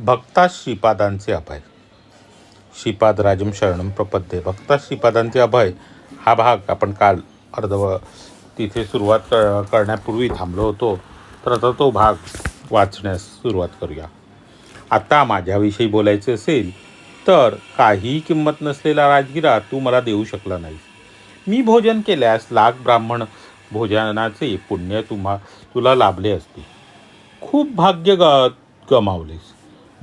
भक्ता श्रीपादांचे अभय. श्रीपाद राजम शरणम प्रपद्ये. भक्ता श्रीपादांचे अभय. हा भाग आपण काल अर्धव तिथे सुरुवात कर करण्यापूर्वी थांबलो होतो. तर आता तो भाग वाचण्यास सुरुवात करूया. आता माझ्याविषयी बोलायचे असेल तर काहीही किंमत नसलेला राजगिरा तू मला देऊ शकला नाही. मी भोजन केल्यास लाख ब्राह्मण भोजनाचे पुण्य तुम्हा तुला लाभले असते खूप भाग्य ग गमावलेस.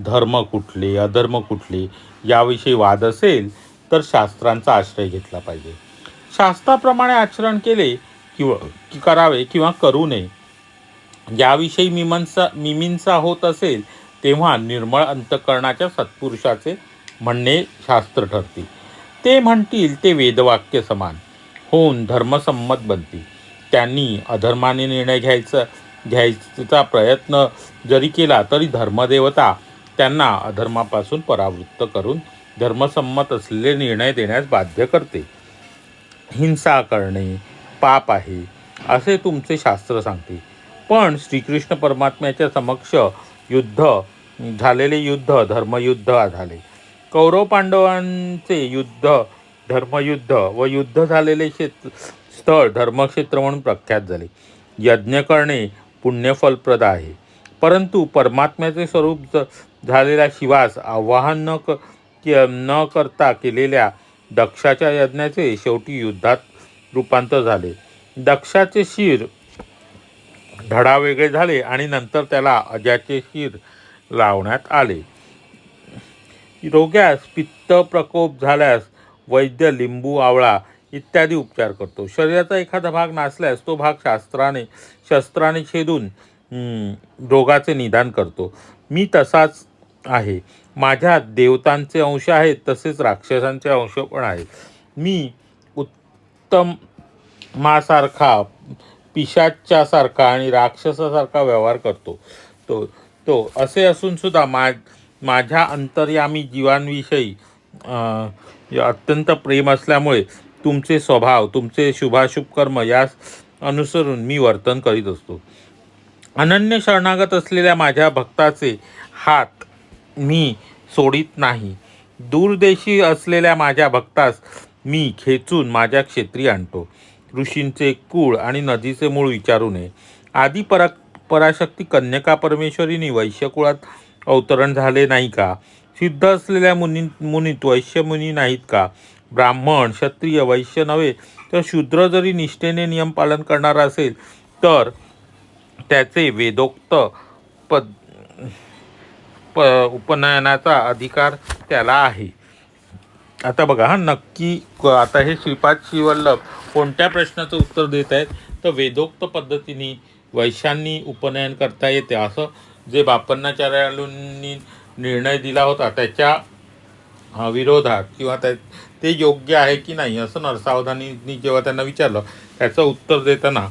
धर्म कुठले अधर्म कुठले याविषयी वाद असेल तर शास्त्रांचा आश्रय घेतला पाहिजे. शास्त्राप्रमाणे आचरण केले किंवा करावे किंवा करू नये याविषयी मीमांसा मिमींसा होत असेल तेव्हा निर्मळ अंतकरणाच्या सत्पुरुषाचे म्हणणे शास्त्र ठरते. ते म्हणतील ते वेदवाक्य समान होऊन धर्मसंमत बनतील. त्यांनी अधर्माने निर्णय घ्यायचा घ्यायचा प्रयत्न जरी केला तरी धर्मदेवता त्यांना अधर्मापासून परावृत्त करून धर्मसंमत असलेले निर्णय देण्यास बाध्य करते. हिंसा करणे पाप आहे असे तुमचे शास्त्र सांगते. पण श्रीकृष्ण परमात्म्याच्या समक्ष युद्ध झालेले युद्ध धर्मयुद्ध झाले कौरव पांडवांचे युद्ध धर्मयुद्ध व युद्ध झालेले क्षेत्र स्थळ धर्मक्षेत्र म्हणून प्रख्यात झाले. यज्ञ करणे पुण्यफलप्रद आहे. परंतु परमात्म्याचे स्वरूप ज- झालेला शिवास आवाहन न क न करता केलेल्या दक्षाच्या यज्ञाचे शेवटी युद्धात रूपांतर झाले. दक्षाचे शिर धडा वेगळे झाले आणि नंतर त्याला अजाचे शिर लावण्यात आले. रोग्यास पित्त प्रकोप झाल्यास वैद्य लिंबू आवळा इत्यादी उपचार करतो. शरीराचा एखादा भाग नासल्यास तो भाग शास्त्राने शस्त्राने छेदून रोगाचे निदान करतो. मी तसाच आहे. माझ्यात देवतांचे अंश आहेत तसेच राक्षसांचे अंश पण आहेत. मी उत्तम मासारखा पिशाच्यासारखा आणि राक्षसासारखा व्यवहार करतो. तो तो असे असून सुद्धा मा माझ्या अंतर्यामी जीवांविषयी अत्यंत प्रेम असल्यामुळे तुमचे स्वभाव तुमचे शुभाशुभ कर्म यास अनुसरून मी वर्तन करीत असतो. अनन्य शरणागत असलेल्या माझ्या भक्ताचे हात मी सोडित नाही. दूरदेशी असलेल्या माझ्या भक्तास मी खेचून माझ्या क्षेत्री आणतो. ऋषींचे कूळ आणि नदीचे मूळ विचारू नये. आदी परा पराशक्ती कन्यका परमेश्वरीने वैश्यकुळात अवतरण झाले नाही का? सिद्ध असलेल्या मुनी मुनीत वैश्य मुनी नाहीत का? ब्राह्मण क्षत्रिय वैश्य नव्हे तर शूद्र जरी निष्ठेने नियम पालन करणारा असेल तर त्याचे वेदोक्त पद प उपनयनाचा अधिकार त्याला आहे. आता बघा हा नक्की क- आता हे श्रीपाद श्रीवल्लभ कोणत्या प्रश्नाचं उत्तर देत आहेत? तर वेदोक्त पद्धतीने वैशांनी उपनयन करता येते. असं जे बापन्नाचार्यांनी निर्णय दिला होता त्याच्या विरोधात किंवा त्या ते योग्य आहे की नाही असं नरसावधानींनी जेव्हा त्यांना विचारलं त्याचं उत्तर देताना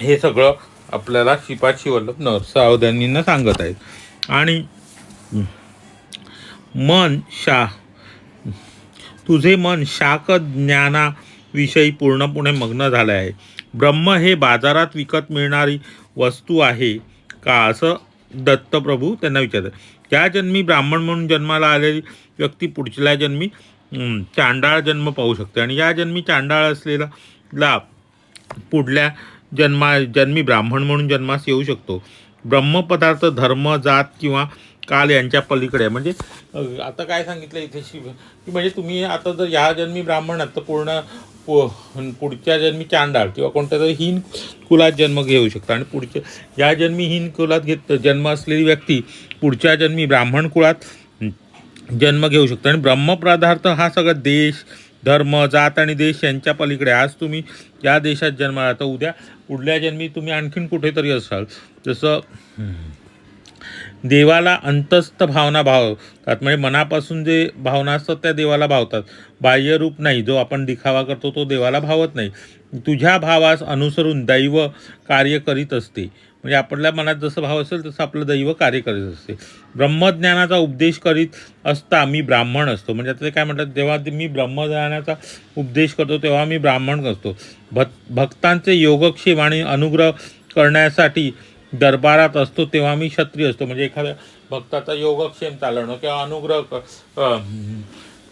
हे सगळं आपल्याला श्रीपाद शिवल्लभ नरसावधानींना सांगत आहेत. आणि मन शा. तुझे मन शाक ज्ञानाविषयी पूर्णपणे मग्न झाले आहे. ब्रह्म हे बाजारात विकत मिळणारी वस्तू आहे का असं दत्तप्रभू त्यांना विचारतात. या जन्मी ब्राह्मण म्हणून जन्माला आलेली व्यक्ती पुढच्या जन्मी चांडाळ जन्म पाहू शकते. आणि या जन्मी चांडाळ असलेला ला पुढल्या जन्मा जन्मी ब्राह्मण म्हणून जन्मास येऊ शकतो. ब्रह्मपदार्थ धर्म जात किंवा काल यांच्या पलीकडे आहे. म्हणजे आता काय सांगितलं इथे शिव की म्हणजे तुम्ही आता जर या जन्मी ब्राह्मण आहात तर पूर्ण पु- पुढच्या जन्मी चांडाळ किंवा कोणत्या तरी हीन कुलात जन्म घेऊ शकता. आणि पुढच्या या जन्मी हीन कुलात घेत जन्म असलेली व्यक्ती पुढच्या जन्मी ब्राह्मण कुळात जन्म घेऊ शकतो. आणि ब्रह्मपदार्थ हा सगळा देश धर्म जात आणि देश यांच्या पलीकडे आज तुम्ही या देशात जन्माला तर उद्या पुढल्या जन्मी तुम्ही आणखीन कुठेतरी असाल. जसं देवाला अंतस्थ भावना भावतात म्हणजे मनापासून जे भावना असतात त्या देवाला भावतात. बाह्यरूप नाही जो आपण दिखावा करतो तो देवाला भावत नाही. तुझ्या भावास अनुसरून दैव कार्य करीत असते. म्हणजे आपल्या मनात जसं भाव असेल तसं आपलं दैव कार्य करीत असते. ब्रह्मज्ञानाचा उपदेश करीत असता मी ब्राह्मण असतो. म्हणजे आता ते काय म्हणतात जेव्हा मी ब्रह्मज्ञानाचा उपदेश करतो तेव्हा मी ब्राह्मण असतो. भक् भक्तांचे योगक्षेम आणि अनुग्रह करण्यासाठी दरबारात असतो तेव्हा मी क्षत्रिय असतो. म्हणजे एखाद्या भक्ताचा योगक्षेम चालवणं किंवा अनुग्रह क-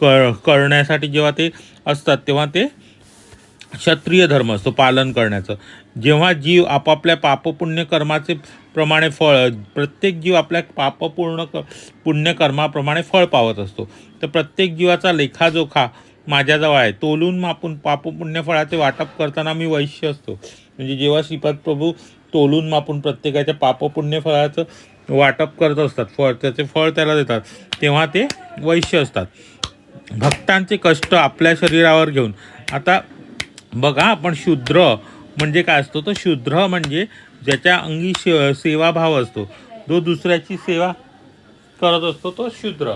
क- करण्यासाठी जेव्हा ते असतात तेव्हा ते क्षत्रिय धर्म असतो पालन करण्याचं. जेव्हा जीव आपापल्या पापपुण्य कर्माचे प्रमाणे फळ प्रत्येक जीव आपल्या पापपूर्ण क पुण्यकर्माप्रमाणे फळ पावत असतो. तर प्रत्येक जीवाचा लेखाजोखा माझ्याजवळ आहे. तोलून मापून पापपुण्य फळाचे वाटप करताना मी वैश्य असतो. म्हणजे जेव्हा श्रीपाद प्रभू तोलून मापून प्रत्येकाच्या पापपुण्य फळाचं वाटप करत असतात फळ त्याचे फळ त्याला देतात तेव्हा ते वैश्य असतात. भक्तांचे कष्ट आपल्या शरीरावर घेऊन. आता बघा आपण शूद्र म्हणजे काय असतो तर शूद्र म्हणजे ज्याच्या अंगी श सेवाभाव असतो. जो दुसऱ्याची सेवा करत असतो तो शूद्र.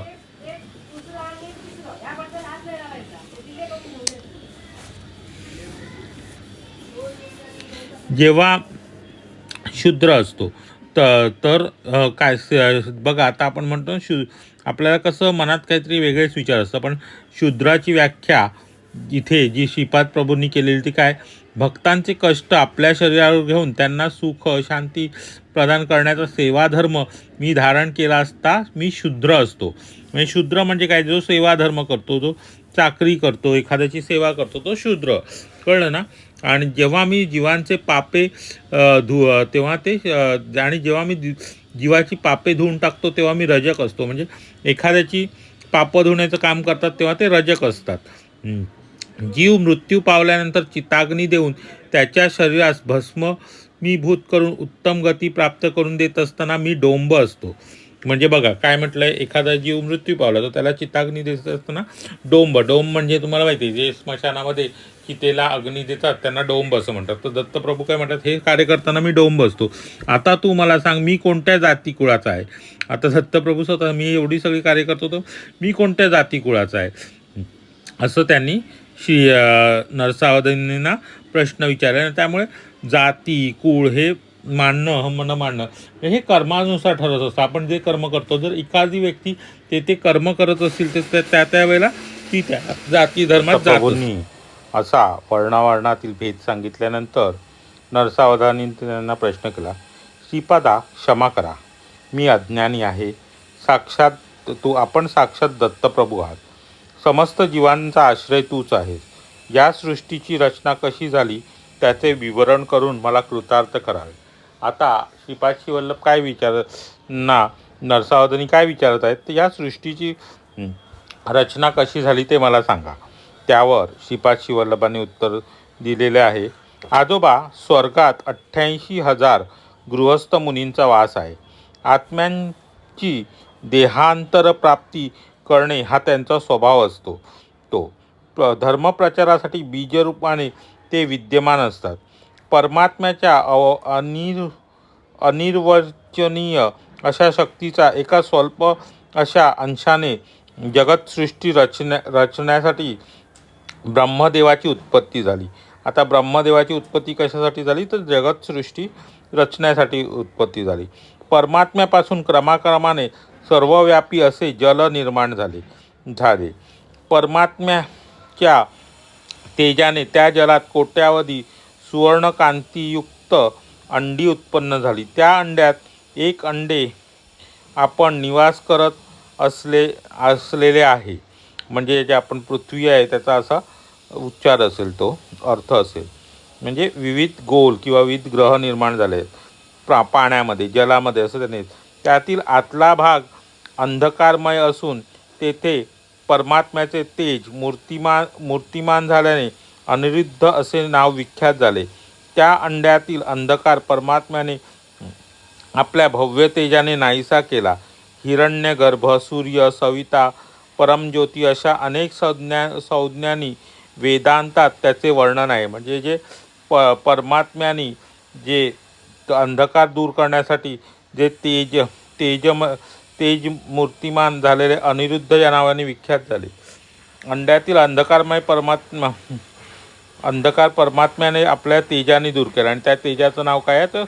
जेव्हा शूद्र असतो तर तर काय बघा आता आपण म्हणतो शू आपल्याला कसं मनात काहीतरी वेगळेच विचार असतं पण शूद्राची व्याख्या इथे जी श्रीपाद प्रभूंनी केलेली ती काय? भक्तांचे कष्ट आपल्या शरीरावर घेऊन त्यांना सुख शांती प्रदान करण्याचा सेवाधर्म मी धारण केला असता मी शूद्र असतो. म्हणजे शूद्र म्हणजे काय? जो सेवाधर्म करतो जो चाकरी करतो एखाद्याची सेवा करतो तो शूद्र. कळलं ना? आणि जेव्हा मी जीवांचे पापे धु तेव्हा ते आणि जेव्हा मी जीवाची पापे धुवून टाकतो तेव्हा मी रजक असतो. म्हणजे एखाद्याची पापं धुण्याचं काम करतात तेव्हा ते रजक असतात. जीव मृत्यू पावल्यानंतर चिताग्नी देऊन त्याच्या शरीरास भस्म मी भूत करून उत्तम गती प्राप्त करून देत असताना मी डोंब असतो. म्हणजे बघा काय म्हटलंय? एखादा जीव मृत्यू पावला तर त्याला चिताग्नी देत असताना डोंब. डोंब म्हणजे तुम्हाला माहिती आहे, जे स्मशानामध्ये चितेला अग्नी देतात त्यांना डोंब असं म्हणतात. तर दत्तप्रभू काय म्हणतात हे कार्य करताना मी डोंब असतो. आता तू मला सांग मी कोणत्या जाती कुळाचा आहे? आता दत्तप्रभू स्वतः मी एवढी सगळी कार्य करतो तर मी कोणत्या जाती कुळाचा आहे? असं त्यांनी श्री अ, नरसावधानींना प्रश्न विचारले आणि त्यामुळे जाती कुळ हे मानणं हम न मानणं हे कर्मानुसार ठरत असतं. आपण जे कर्म करतो जर एखादी व्यक्ती ते ते कर्म करत असतील तर त्या- त्या त्या वेळेला ती त्या जाती धर्मात जात असा वर्णावर्णातील भेद सांगितल्यानंतर नरसावधानी त्यांना प्रश्न केला श्रीपादा क्षमा करा. मी अज्ञानी आहे. साक्षात तू आपण साक्षात दत्तप्रभू आहात. समस्त जीवांचा आश्रय तूच आहेस या सृष्टीची रचना कशी झाली त्याचे विवरण करून मला कृतार्थ करावे. आता श्रीपाद शिवल्लभ काय विचार ना नरसावधानी काय विचारत आहेत तर या सृष्टीची रचना कशी झाली ते मला सांगा. त्यावर श्रीपाद शिवल्लभाने उत्तर दिलेले आहे. आजोबा स्वर्गात अठ्ठ्याऐंशी हजार गृहस्थ मुनींचा वास आहे. आत्म्यांची देहांतरप्राप्ती करणे हा त्यांचा स्वभाव असतो. तो प्र धर्मप्रचारासाठी बीजरूपाने ते विद्यमान असतात. परमात्म्याच्या अव अनिर अनिर्वचनीय अशा शक्तीचा एका स्वल्प अशा अंशाने जगतसृष्टी रचण्या रचण्यासाठी ब्रह्मदेवाची उत्पत्ती झाली. आता ब्रह्मदेवाची उत्पत्ती कशासाठी झाली? तर जगतसृष्टी रचण्यासाठी उत्पत्ती झाली. परमात्म्यापासून क्रमाक्रमाने सर्वव्यापी असे जल निर्माण झाले झाले. परमात्म्याच्या तेजाने त्या जलात कोट्यावधी सुवर्णकांतीयुक्त अंडी उत्पन्न झाली. त्या अंड्यात एक अंडे आपण निवास करत असले असलेले आहे. म्हणजे जे आपण पृथ्वी आहे त्याचा असा उच्चार असेल तो अर्थ असेल. म्हणजे विविध गोल किंवा विविध ग्रह निर्माण झाले आहेत. प्रा पाण्यामध्ये जलामध्ये असं त्याने त्यातील आतला भाग अंधकारमय असून तेथे परमात्म्याचे तेज मूर्तिमान मूर्तिमान झाल्याने अनिरुद्ध असे नाव विख्यात झाले. त्या अंड्यातील अंधकार परमात्म्याने आपल्या भव्य तेजाने नाहीसा केला. हिरण्यगर्भ सूर्य सविता परमज्योती अशा अनेक संज्ञा संज्ञांनी वेदांतात त्याचे वर्णन आहे. म्हणजे जे प परमात्म्याने जे अंधकार दूर करण्यासाठी जे तेज तेजम तेज मूर्तिमान झालेले अनिरुद्ध या नावाने विख्यात झाले. अंड्यातील अंधकारमय परमात्मा अंधकार परमात्म्याने आपल्या तेजाने दूर केला. आणि त्या तेजाचं नाव काय आहे? तर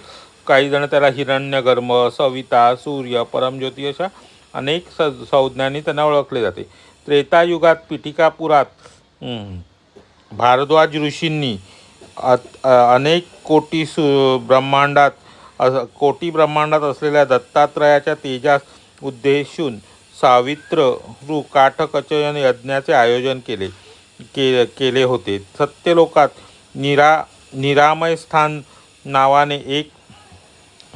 काही जण त्याला हिरण्यगर्म सविता सूर्य परमज्योती अशा अनेक स संज्ञांनी त्यांना ओळखले जाते. त्रेतायुगात पिटिकापुरात भारद्वाज ऋषींनी अनेक कोटी सु ब्रह्मांडात अस- कोटी ब्रह्मांडात असलेल्या दत्तात्रयाच्या तेजास उद्देशून सावित्र ऋ काठकचयन यज्ञाचे आयोजन केले के केले होते. सत्यलोकात निरा निरामय स्थान नावाने एक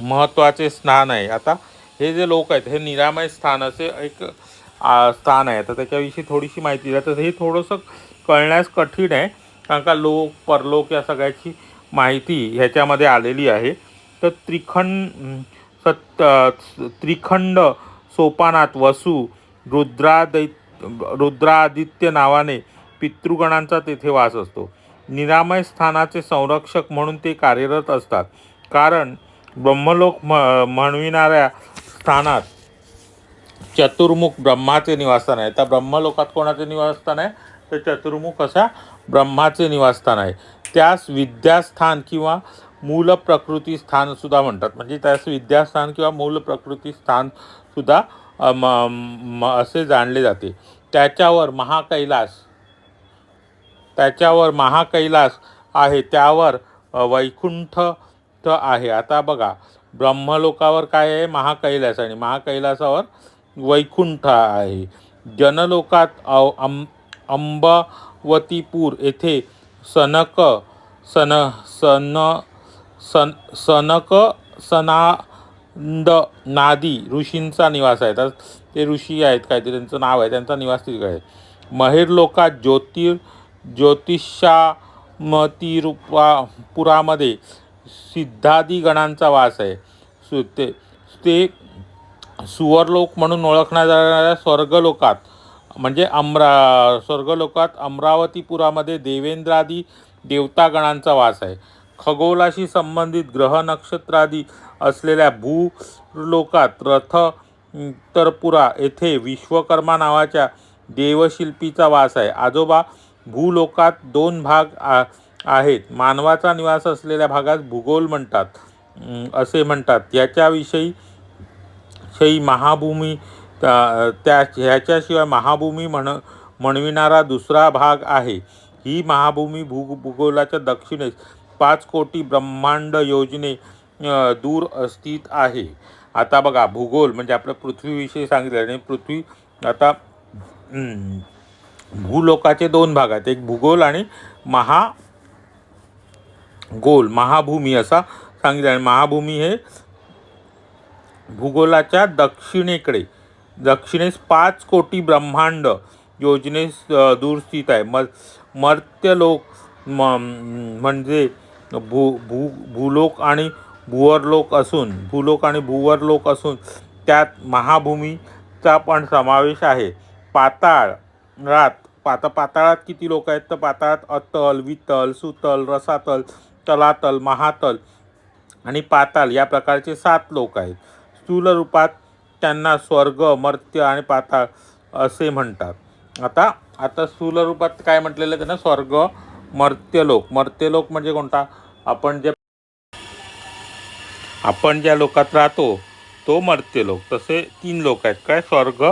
महत्त्वाचे स्थान आहे. आता हे जे लोक आहेत हे निरामय स्थान असे एक आ, स्थान आहे. तर त्याच्याविषयी थोडीशी माहिती द्या. तर हे थोडंसं कळण्यास कठीण आहे कारण का लोक परलोक या सगळ्याची माहिती ह्याच्यामध्ये आलेली आहे. तर त्रिखंड सत त्रिखंड सोपानात वसू रुद्रादै रुद्रादित्य नावाने पितृगणांचा तेथे वास असतो. निरामय स्थानाचे संरक्षक म्हणून ते कार्यरत असतात. कारण ब्रह्मलोक म म्हणविणाऱ्या स्थानात चतुर्मुख ब्रह्माचे निवासस्थान आहे. त्या ब्रह्मलोकात कोणाचे निवासस्थान आहे? तर चतुर्मुख अशा ब्रह्माचे निवासस्थान आहे. त्यास विद्यास्थान किंवा मूल प्रकृती स्थानसुद्धा म्हणतात. म्हणजे त्यास विद्यास्थान किंवा मूल प्रकृती स्थान सुद्धा म, म, असे जाणले जाते. त्याच्यावर महाकैलास त्याच्यावर महाकैलास आहे त्यावर वैकुंठ आहे. आता बघा ब्रह्मलोकावर काय आहे? महाकैलास आणि महाकैलासावर वैकुंठ आहे. जनलोकात अव अं अंबावतीपूर येथे सनक सन सन सन सनक सना द नादी ऋषींचा निवास आहे. तर ते ऋषी आहेत काहीतरी त्यांचं नाव आहे त्यांचा निवास तिकडे आहे. महेर लोकात ज्योतिर ज्योतिषामतिरूपा पुरामध्ये सिद्धादी गणांचा वास आहे. सु ते ते सुवरलोक म्हणून ओळखण्या जाणाऱ्या स्वर्गलोकात म्हणजे अमरा स्वर्गलोकात अमरावतीपुरामध्ये देवेंद्रादी देवतागणांचा वास आहे. खगोलाशी संबंधित ग्रह नक्षत्रादी असलेल्या भूलोकात रथ तरपुरा येथे विश्वकर्मा नावाच्या देवशिल्पीचा वास आहे. आजोबा भूलोकात दोन भाग आ आहेत. मानवाचा निवास असलेल्या भागात भूगोल म्हणतात असे म्हणतात. याच्याविषयी शयी महाभूमी त्या त्या- ह्याच्याशिवाय महाभूमी म्हण म्हणविणारा दुसरा भाग आहे. ही महाभूमी भू भूगोलाच्या दक्षिणेस पाच कोटी ब्रह्मांड योजने दूर स्थित आहे. आता बघा भूगोल म्हणजे आपल्या पृथ्वीविषयी सांगितलं आणि पृथ्वी आता भूलोकाचे दोन भाग आहेत. एक भूगोल आणि महा गोल महाभूमी असा सांगितलं आणि महाभूमी हे भूगोलाच्या दक्षिणेकडे दक्षिणेस पाच कोटी ब्रह्मांड योजनेस दूर स्थित आहे. म मर्त्यलोक म म्हणजे भू भू भूलोक आणि भूवरलोक असून भूलोक आणि भूवरलोक असून त्यात महाभूमीचा पण समावेश आहे. पाताळात पाता पाताळात किती लोक आहेत? तर पाताळात अतल वितल सुतल रसातल तलातल महातल आणि पाताल या प्रकारचे सात लोक आहेत. स्थूल रूपात त्यांना स्वर्ग मर्त्य आणि पाताळ असे म्हणतात. आता आता स्थूल रूपात काय म्हटलेलं आहे त्यांना? स्वर्ग मर्त्यलोक. मर्त्यलोक म्हणजे कोणता? आपण जे आपण ज्या लोकात राहतो तो मर्त्यलोक तसे तीन लोक आहेत. काय? स्वर्ग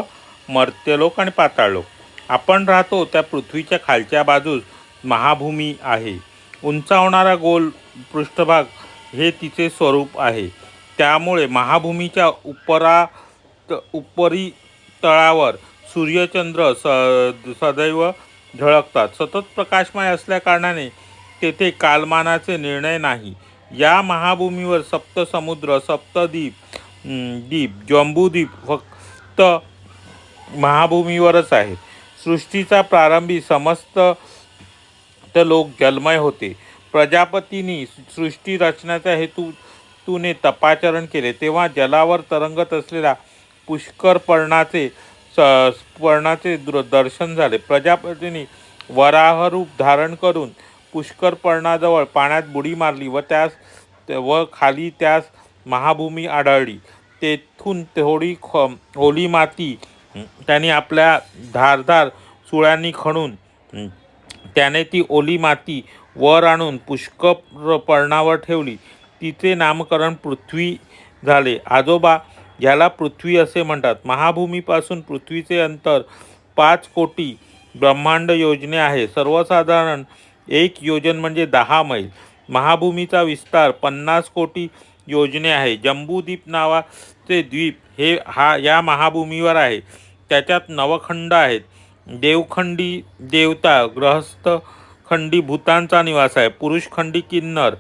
मर्त्यलोक आणि पाताळलोक आपण राहतो त्या पृथ्वीच्या खालच्या बाजूस. महाभूमी आहे. उंचावणारा गोल पृष्ठभाग हे तिचे स्वरूप आहे. त्यामुळे महाभूमीच्या उपरा त उपरी तळावर सूर्यचंद्र स सदैव झळकतात. सतत प्रकाशमय असल्याकारणाने तेथे कालमानाचे निर्णय नाही. या महाभूमीवर सप्तसमुद्र सप्तद्वीप अं, द्वीप जम्बूद्वीप फक्त महाभूमीवरच आहेत. सृष्टीचा प्रारंभी समस्त तर लोक जलमय होते. प्रजापतींनी सृष्टी रचण्याचा हेतू तूने तपाचरण केले. तेव्हा जलावर तरंगत असलेल्या पुष्कर पर्णाचे स पर्णाचे दर्शन झाले. प्रजापतींनी वराहरूप धारण करून पुष्कर पर्णाजवळ पाण्यात बुडी मारली व त्यास व खाली त्यास महाभूमी आढळली. तेथून थोडी ख ओली माती त्यांनी आपल्या धारधार सुळ्यांनी खणून त्याने ती ओली माती वर आणून पुष्कर पर्णावर ठेवली. तिचे नामकरण पृथ्वी झाले. आजोबा याला पृथ्वी असे म्हणतात. महाभूमीपासून पृथ्वीचे अंतर पाच कोटी ब्रह्मांड योजने आहे. सर्वसाधारण एक योजन म्हणजे दहा मैल. महाभूमीचा विस्तार पन्नास कोटी योजने आहे. जम्बूद्वीप नावाचे द्वीप हे हा या महाभूमीवर आहे. त्याच्यात नवखंड आहेत. देवखंडी देवता ग्रहस्थ खंडी भूतांचा निवास आहे. पुरुषखंडी किन्नर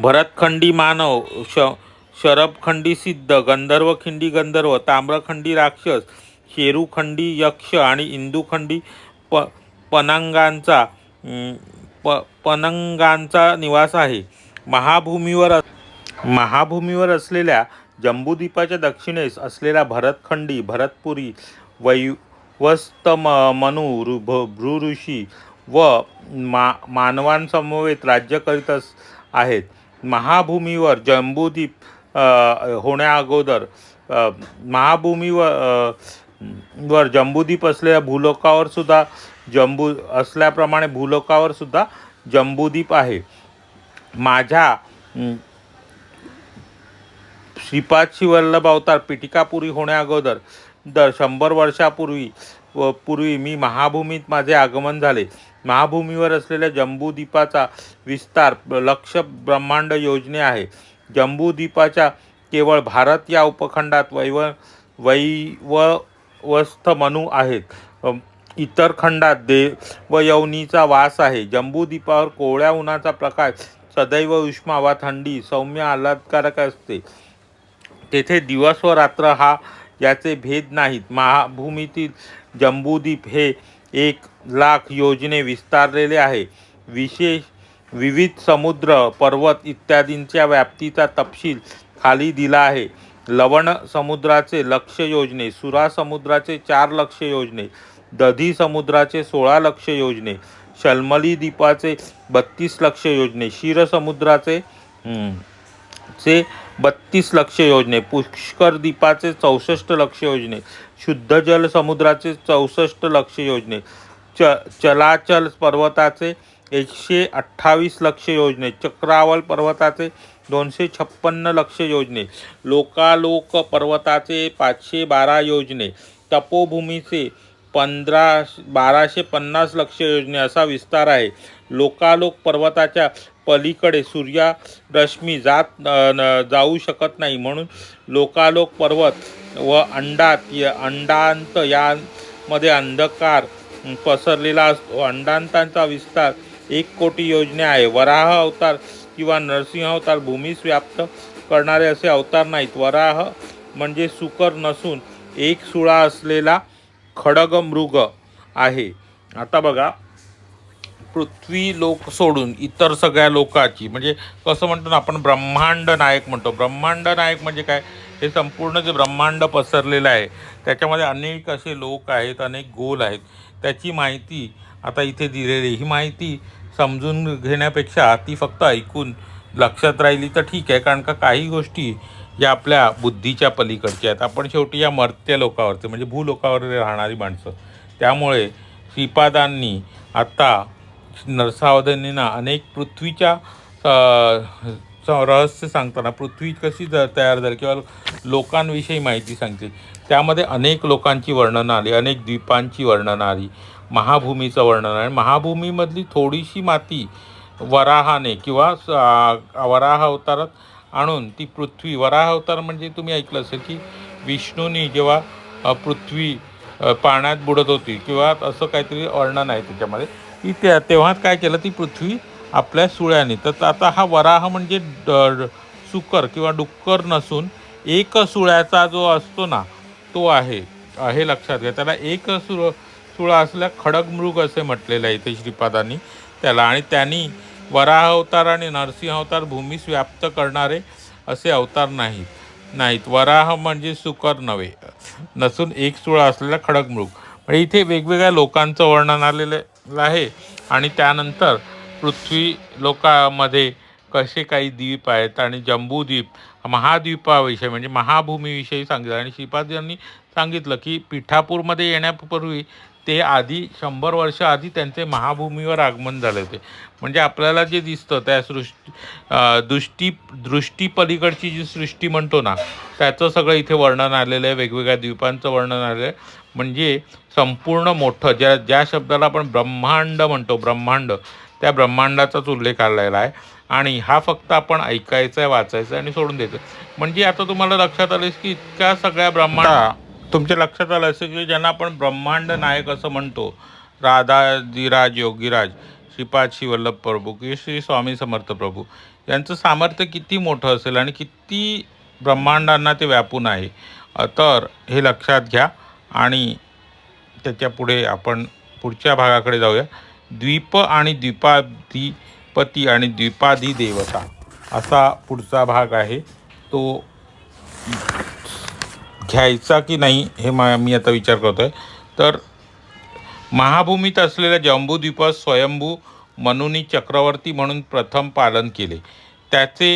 भरतखंडी मानव श शरबखंडी सिद्ध गंधर्वखिंडी गंधर्व ताम्रखंडी राक्षस शेरूखंडी यक्ष आणि इंदुखंडी प पनंगांचा प पनंगांचा निवास आहे. महाभूमीवर महाभूमीवर असलेल्या जम्बूद्वीपाच्या दक्षिणेस असलेल्या भरतखंडी भरतपुरी वैवस्त म मनू ऋ भ- व मा मानवांसमवेत राज्य करीत अस आहेत. महाभूमीवर जम्बूद्वीप होण्याअगोदर महाभूमीवर वर जम्बूद्वीप असलेल्या भूलोकावर सुद्धा जम्बू असल्याप्रमाणे भूलोकावर सुद्धा जम्बूद्वीप आहे. माझ्या अं, श्रीपाद शिवल्लभ अवतार पिटिकापुरी होण्याअगोदर दर शंभर वर्षापूर्वी व पूर्वी मी महाभूमीत माझे आगमन झाले. महाभूमीवर असलेल्या जम्बूद्वीपाचा विस्तार लक्ष ब्रह्मांड योजने आहे. जम्बूद्वीपाच्या केवळ भारत या उपखंडात वैव वैवस्थ मनू आहेत. इतर खंडात देवयवनीचा वास आहे. जम्बूद्वीपावर कोवळ्या उन्हाचा प्रकाश सदैव उष्मा वा थंडी सौम्य आल्हादकारक असते. तेथे दिवस व रात्र हा याचे भेद नाहीत. महाभूमीतील जम्बूद्वीप हे एक लाख योजने विस्तारलेले आहे. विशेष विविध समुद्र पर्वत इत्यादींच्या व्याप्तीचा तपशील खाली दिला आहे. लवण समुद्राचे लक्ष योजने सुरा समुद्राचे चार लक्ष योजने दधी समुद्राचे सोळा लक्ष योजने शल्मली द्वीपाचे बत्तीस लक्ष योजने क्षीर समुद्राचे चे बत्तीस लक्ष योजने पुष्कर द्वीपाचे चौसष्ट लक्ष योजने शुद्ध जल समुद्राचे चौसष्ट लक्ष योजने च चलाचल पर्वताचे एकशे अठ्ठावीस लक्ष योजने चक्रावल पर्वताचे दोनशे छप्पन्न लक्ष योजने लोकालोक पर्वताचे पाचशे बारा योजने तपोभूमीचे पंधरा बाराशे पन्नास लक्ष योजने असा विस्तार आहे. लोकालोक पर्वताच्या पलीकडे सूर्या रश्मी जात न- जाऊ शकत नाही. म्हणून लोकालोक पर्वत व अंडात या अंडांत यामध्ये अंधकार पसरलेला असतो. अंडांतांचा विस्तार एक कोटी योजने आहे. वराह अवतार किंवा नरसिंह अवतार भूमीस व्याप्त करणारे असे अवतार नाहीत. वराह म्हणजे सुकर नसून एक सुळा असलेला खडग मृग आहे. आता बघा पृथ्वी लोक सोडून इतर सगळ्या लोकाची म्हणजे कसं म्हणतो ना आपण ब्रह्मांड नायक म्हणतो. ब्रह्मांड नायक म्हणजे काय? हे संपूर्ण जे ब्रह्मांड पसरलेलं आहे त्याच्यामध्ये अनेक असे लोक आहेत अनेक गोल आहेत. त्याची माहिती आता इथे दिलेली ही माहिती समजून घेण्यापेक्षा ती फक्त ऐकून लक्षात राहिली तर ठीक आहे कारण का काही गोष्टी या आपल्या बुद्धीच्या पलीकडच्या आहेत. आपण शेवटी या मर्त्य लोकावरचे म्हणजे भूलोकावर राहणारी माणसं. त्यामुळे श्रीपादांनी आत्ता नरसावधानींना अनेक पृथ्वीच्या रहस्य सांगताना पृथ्वी कशी ज- तयार झाली किंवा लोकांविषयी माहिती सांगते. त्यामध्ये अनेक लोकांची वर्णनं आली अनेक द्वीपांची वर्णनं आली महाभूमीचं वर्णन आहे महाभूमीमधली थोडीशी माती वराहाने किंवा स- वराह अवतारात आणून ती पृथ्वी वराह अवतार म्हणजे तुम्ही ऐकलं असेल की विष्णूनी जेव्हा पृथ्वी पाण्यात बुडत होती किंवा असं काहीतरी वर्णन आहे त्याच्यामध्ये की त्या तेव्हाच काय केलं ती पृथ्वी आपल्या सुळ्याने. तर आता हा वराह म्हणजे ड- सुकर किंवा डुक्कर नसून एक सुळ्याचा जो असतो ना तो आहे हे लक्षात घ्या. त्याला एक सुळ सुळा असल्या खडगमृग असे म्हटलेलं आहे इथे श्रीपादांनी त्याला आणि त्यांनी वराह अवतार आणि नरसिंह अवतार भूमीस व्याप्त करणारे असे अवतार नाहीत. नाहीत. वराह म्हणजे सुकर नव्हे. नसून एक सुळा असलेला खडकमृग म्हणजे इथे वेगवेगळ्या लोकांचं वर्णन आलेलं आहे. आणि त्यानंतर पृथ्वी लोकामध्ये कसे काही द्वीप आहेत आणि जम्बूद्वीप महाद्वीपाविषयी म्हणजे महाभूमीविषयी सांगितलं. आणि श्रीपाद यांनी सांगितलं की पिठापूरमध्ये येण्यापूर्वी ते आधी शंभर वर्ष आधी त्यांचे महाभूमीवर आगमन झाले होते. म्हणजे आपल्याला जे दिसतं त्या सृष्टी दृष्टी दृष्टी पलीकडची जी सृष्टी म्हणतो ना त्याचं सगळं इथे वर्णन आलेलं आहे वेगवेगळ्या द्वीपांचं वर्णन आलेलं आहे. म्हणजे संपूर्ण मोठं ज्या ज्या शब्दाला आपण ब्रह्मांड म्हणतो ब्रह्मांड त्या ब्रह्मांडाचाच उल्लेख आलेला आहे. आणि हा फक्त आपण ऐकायचा आहे वाचायचा आहे आणि सोडून द्यायचं म्हणजे आता तुम्हाला लक्षात आलं की इतक्या सगळ्या ब्रह्मांड तुमच्या लक्षात आलं असेल की ज्यांना आपण ब्रह्मांड नायक असं म्हणतो राधाजीराज योगीराज श्रीपाद शिवल्लभ प्रभू की श्री स्वामी समर्थ प्रभू यांचं सामर्थ्य किती मोठं असेल आणि किती ब्रह्मांडांना ते व्यापून आहे तर हे लक्षात घ्या. आणि त्याच्या पुढे आपण पुढच्या भागाकडे जाऊया. द्वीप आणि द्वीपाधिपती आणि द्वीपाधी देवता असा पुढचा भाग आहे. तो घ्यायचा की नाही हे मा मी आता विचार करतो आहे तर महाभूमीत असलेल्या जम्बूद्वीपास स्वयंभू मनुनी चक्रवर्ती म्हणून प्रथम पालन केले. त्याचे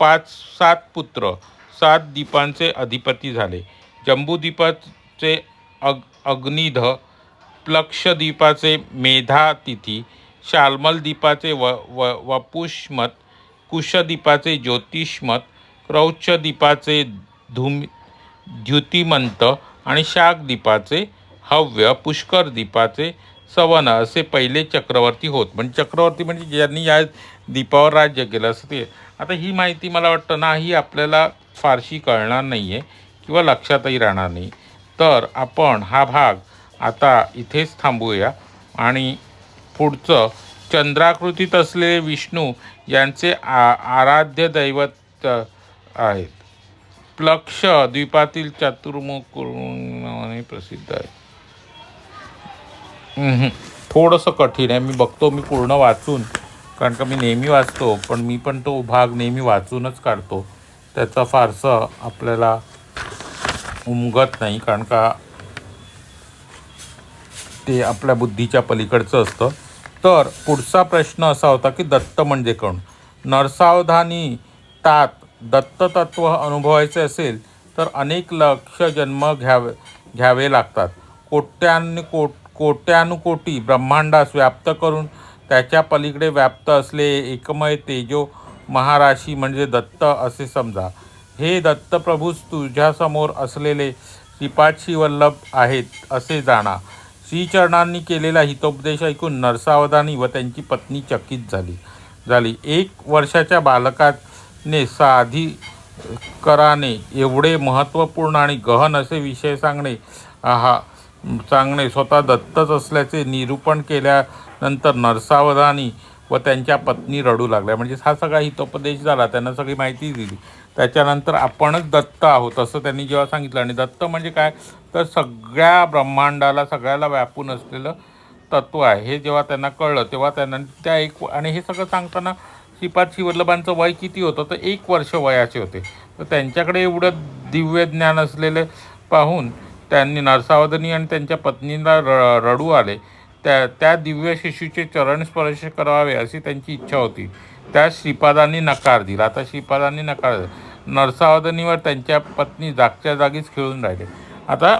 पाच सात पुत्र सात द्वीपांचे अधिपती झाले. जम्बूद्वीपाचे अग अग्निध प्लक्षद्वीपाचे मेधातिथी शाल्मलद्वीपाचे व व वपुष्मत कुशद्वीपाचे ज्योतिष्मत क्रौच्चद्वीपाचे धूम द्युतिमंत आणि शाकदीपाचे हव्य पुष्कर दीपाचे सवन असे पहिले चक्रवर्ती होत. म्हणजे चक्रवर्ती म्हणजे ज्यांनी या दीपावर राज्य केलं असं ते. आता ही माहिती मला वाटतं ना ही आपल्याला फारशी कळणार नाही आहे किंवा लक्षातही राहणार नाही. तर आपण हा भाग आता इथेच थांबूया आणि पुढचं चंद्राकृतीत असलेले विष्णू यांचे आ आराध्य दैवत आहेत. प्लक्ष द्वीपातील चतुर्मुख नावाने प्रसिद्ध आहे. थोडंसं कठीण आहे. मी बघतो मी पूर्ण वाचून कारण का मी नेहमी वाचतो पण मी पण तो भाग नेहमी वाचूनच काढतो. त्याचा फारसं आपल्याला उमगत नाही कारण का ते आपल्या बुद्धीच्या पलीकडचं असतं. तर पुढचा प्रश्न असा होता की दत्त म्हणजे कोण? नरसावधानी तात दत्ततत्व अनुभवायचे असेल तर अनेक लक्ष जन्म घ्यावे घ्यावे लागतात. कोट्यानु कोट कोट्यानुकोटी ब्रह्मांडास व्याप्त करून त्याच्या पलीकडे व्याप्त असले एकमय तेजो महाराशी म्हणजे दत्त असे समजा. हे दत्तप्रभूच तुझ्यासमोर असलेले श्रीपादशी वल्लभ आहेत असे जाणा. श्रीचरणांनी केलेला हितोपदेश ऐकून नरसावधानी व त्यांची पत्नी चकित झाली. झाली. एक वर्षाच्या बालकात ने साधी कराने एवढे महत्त्वपूर्ण आणि गहन असे विषय सांगणे हा सांगणे स्वतः दत्तच असल्याचे निरूपण केल्यानंतर नरसावधानी व त्यांच्या पत्नी रडू लागल्या. म्हणजे हा सगळा हितोपदेश झाला त्यांना सगळी माहिती दिली. त्याच्यानंतर आपणच दत्त आहोत असं त्यांनी जेव्हा सांगितलं. आणि दत्त म्हणजे काय? तर सगळ्या ब्रह्मांडाला सगळ्याला व्यापून असलेलं तत्व आहे. हे जेव्हा त्यांना कळलं तेव्हा त्यांना त्या एक आणि हे सगळं सांगताना श्रीपाद शिवल्लभांचं वय किती होतं? तर एक वर्ष वयाचे होते. तर त्यांच्याकडे एवढं दिव्य ज्ञान असलेले पाहून त्यांनी नरसावधनी आणि त्यांच्या पत्नीला र रडू आले. त्या त्या दिव्य शिशूचे चरण स्पर्श करावे अशी त्यांची इच्छा होती. त्या श्रीपादांनी नकार दिला. आता श्रीपादांनी नकार दिला. नरसावधनीवर त्यांच्या पत्नी जागच्या जागीच खेळून राहिले. आता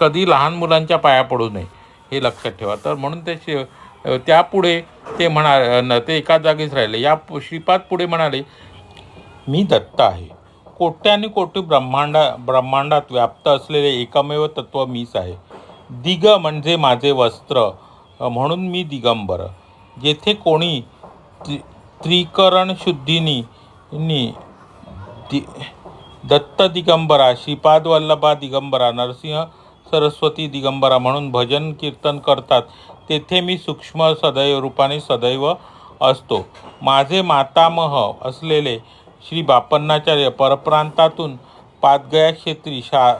कधी लहान मुलांच्या पाया पडू नये हे लक्षात ठेवा. तर म्हणून ते शि त्यापुढे ते म्हणा न ते एका जागीच राहिले. या पु- श्रीपाद पुढे म्हणाले मी दत्त आहे. कोट्याने कोटी ब्रह्मांडा ब्रह्मांडात व्याप्त असलेले एकमेव तत्व मीच आहे. दिग म्हणजे माझे वस्त्र म्हणून मी दिगंबर. जेथे कोणी त्रि त्रिकरण शुद्धीनी नी दि दत्त दिगंबरा श्रीपाद वल्लभा दिगंबरा नरसिंह सरस्वती दिगंबरा म्हणून भजन कीर्तन करतात. तेथे मी सूक्ष्म सदैव रूपाने सदैव असतो. माझे मातामह असलेले श्री बापन्नाचार्य परप्रांतातून पादगया क्षेत्री शा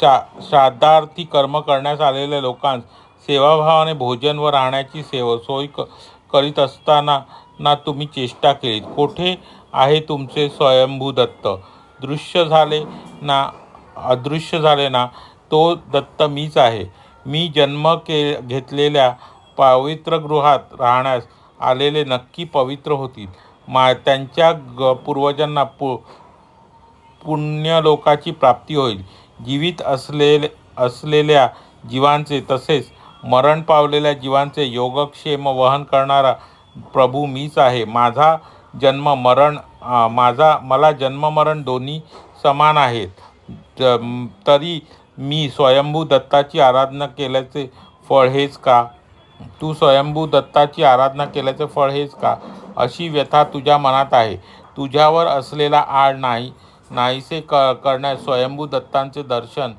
शा श्राद्धार्थी कर्म करण्यास आलेल्या लोकांस सेवाभावाने भोजन व राहण्याची सेव सोय क करीत असताना ना तुम्ही चेष्टा केलीत. कोठे आहे तुमचे स्वयंभू दत्त दृश्य झाले ना अदृश्य झाले ना तो दत्त मीच आहे. मी जन्म के घेतलेल्या पवित्र गृहात राहण्यास आलेले नक्की पवित्र होतील. मा त्यांच्या ग पूर्वजांना पु पुण्यलोकाची प्राप्ती होईल. जीवित असलेले असलेल्या जीवांचे तसेच मरण पावलेल्या जीवांचे योगक्षेम वहन करणारा प्रभू मीच आहे. माझा जन्म मरण माझा मला जन्म मरण दोन्ही समान आहेत. त- तरी मी स्वयंभू दत्ताची आराधना केल्याचे फळ हेच का? तू स्वयंभू दत्ताची आराधना केल्याचे फळ हेच का? अशी व्यथा तुझ्या मनात आहे. तुझ्यावर असलेला आळ नाही नाहीसे क करण्यास स्वयंभू दत्तांचे दर्शन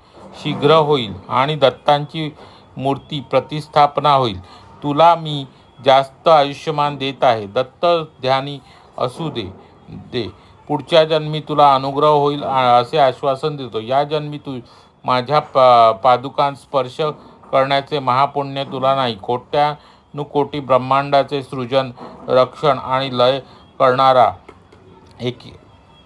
शीघ्र होईल आणि दत्तांची मूर्ती प्रतिस्थापना होईल. तुला मी जास्त आयुष्यमान देत आहे. दत्त ध्यानी असू दे दे. पुढच्या जन्मी तुला अनुग्रह होईल असे आश्वासन देतो. या जन्मी तू माझ्या पा पादुकांत स्पर्श करण्याचे महापुण्य तुला नाही. कोट्यानुकोटी ब्रह्मांडाचे सृजन रक्षण आणि लय करणारा एक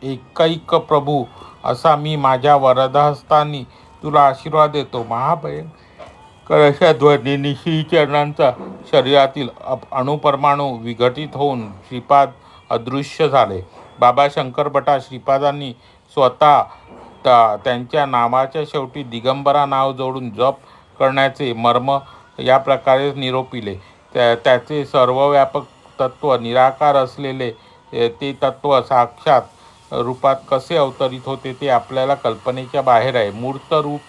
एकैक प्रभू असा मी माझ्या वरदहस्तांनी तुला आशीर्वाद देतो. महाभयंकर अशा ध्वनी चरणांचा शरीरातील अप- अणुपरमाणू विघटित होऊन श्रीपाद अदृश्य झाले. बाबा शंकरभटा श्रीपादांनी स्वतः त्या त्यांच्या नावाच्या शेवटी दिगंबरा नाव जोडून जप करण्याचे मर्म या प्रकारे निरोपिले. त्या त्याचे सर्वव्यापक तत्व निराकार असलेले ते तत्व साक्षात रूपात कसे अवतरित होते ते आपल्याला कल्पनेच्या बाहेर आहे. मूर्त रूप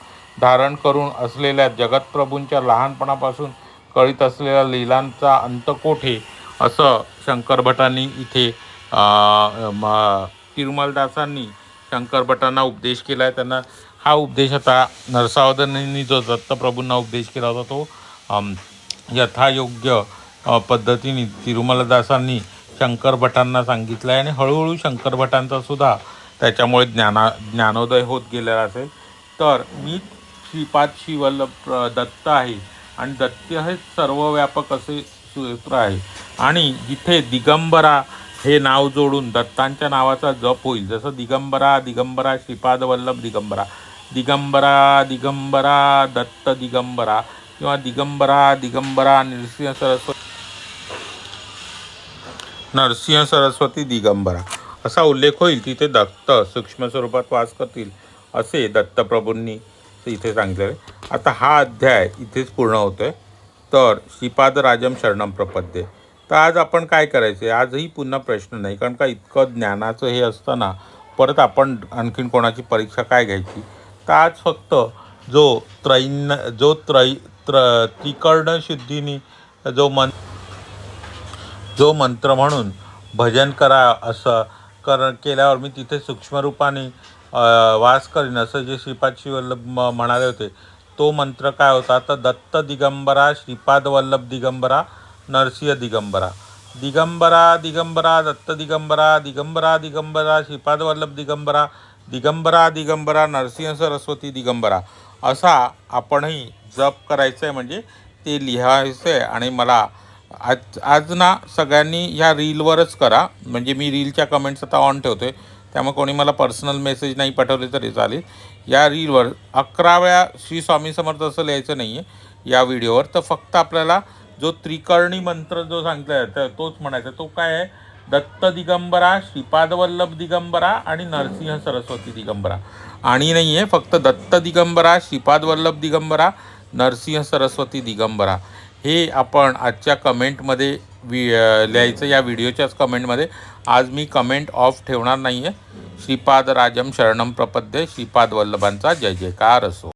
धारण करून असलेल्या जगतप्रभूंच्या लहानपणापासून कळीत असलेल्या लीलांचा अंत कोठे असं शंकर भटांनी इथे म- तिरुमलदासांनी शंकर भटांना उपदेश केला आहे त्यांना हा उपदेश आता नरसावधानांनी जो दत्तप्रभूंना उपदेश केला होता तो यथायोग्य पद्धतीने तिरुमलदासांनी शंकर भटांना सांगितलं आहे आणि हळूहळू शंकर भटांचा सुद्धा त्याच्यामुळे ज्ञाना ज्ञानोदय होत गेलेला असेल. तर मी श्रीपाद श्रीवल्लभ प्र- दत्त आहे आणि दत्त हे सर्वव्यापक असे सूत्र आहे. आणि जिथे दिगंबरा हे नाव जोडून दत्तांच्या नावाचा जप होईल. जसं दिगंबरा दिगंबरा श्रीपाद वल्लभ दिगंबरा. दिगंबरा दिगंबरा दत्त दिगंबरा. किंवा दिगंबरा दिगंबरा नृसिंह सरस्वती. नरसिंह सरस्वती दिगंबरा. असा उल्लेख होईल तिथे दत्त सूक्ष्म स्वरूपात वास करतील असे दत्तप्रभूंनी इथे सांगितलेले. आता हा अध्याय इथेच पूर्ण होतो आहे तर श्रीपाद राजम शरणम प्रपद्ये. तर आज आपण काय करायचे आजही पुन्हा प्रश्न नाही कारण का इतकं ज्ञानाचं हे असताना परत आपण आणखीन कोणाची परीक्षा काय घ्यायची? तर आज फक्त जो त्रैन जो त्रै त्र त्रिकर्ण शुद्धीनी जो मन जो मंत्र म्हणून भजन करा असं कर केल्यावर मी तिथे सूक्ष्मरूपाने वास करीन असं जे श्रीपाद श्रीवल्लभ म- म्हणाले होते तो मंत्र काय होता? तर दत्त दिगंबरा श्रीपाद वल्लभ दिगंबरा नरसिंह दिगंबरा. दिगंबरा दिगंबरा दत्त दिगंबरा दिगंबरा दिगंबरा श्रीपाद वल्लभ दिगंबरा दिगंबरा दिगंबरा नरसिंह सरस्वती दिगंबरा. असा आपणही जप करायचं आहे म्हणजे ते लिहायचं आहे आणि मला आज आज ना सगळ्यांनी ह्या रीलवरच करा. म्हणजे मी रीलच्या कमेंट्स आता ऑन ठेवतोय. त्यामुळे कोणी मला पर्सनल मेसेज नाही पाठवले तरी चालेल. या रीलवर अकरा वेळा श्री स्वामी समर्थ असं लिहायचं नाही आहे या व्हिडिओवर तर फक्त आपल्याला जो त्रिकर्णी मंत्र जो सांगितला आहे तर तोच म्हणायचा. तो काय आहे? दत्त दिगंबरा श्रीपाद वल्लभ दिगंबरा आणि नरसिंह सरस्वती दिगंबरा. आणि नाही आहे फक्त दत्त दिगंबरा श्रीपाद वल्लभ दिगंबरा नरसिंह सरस्वती दिगंबरा. हे आपण आजच्या कमेंटमध्ये वि लिहायचं या व्हिडिओच्याच कमेंटमध्ये. आज मी कमेंट ऑफ ठेवणार नाही आहे श्रीपाद राजम शरणम प्रपद्ये श्रीपाद वल्लभांचा जय जयकार असो.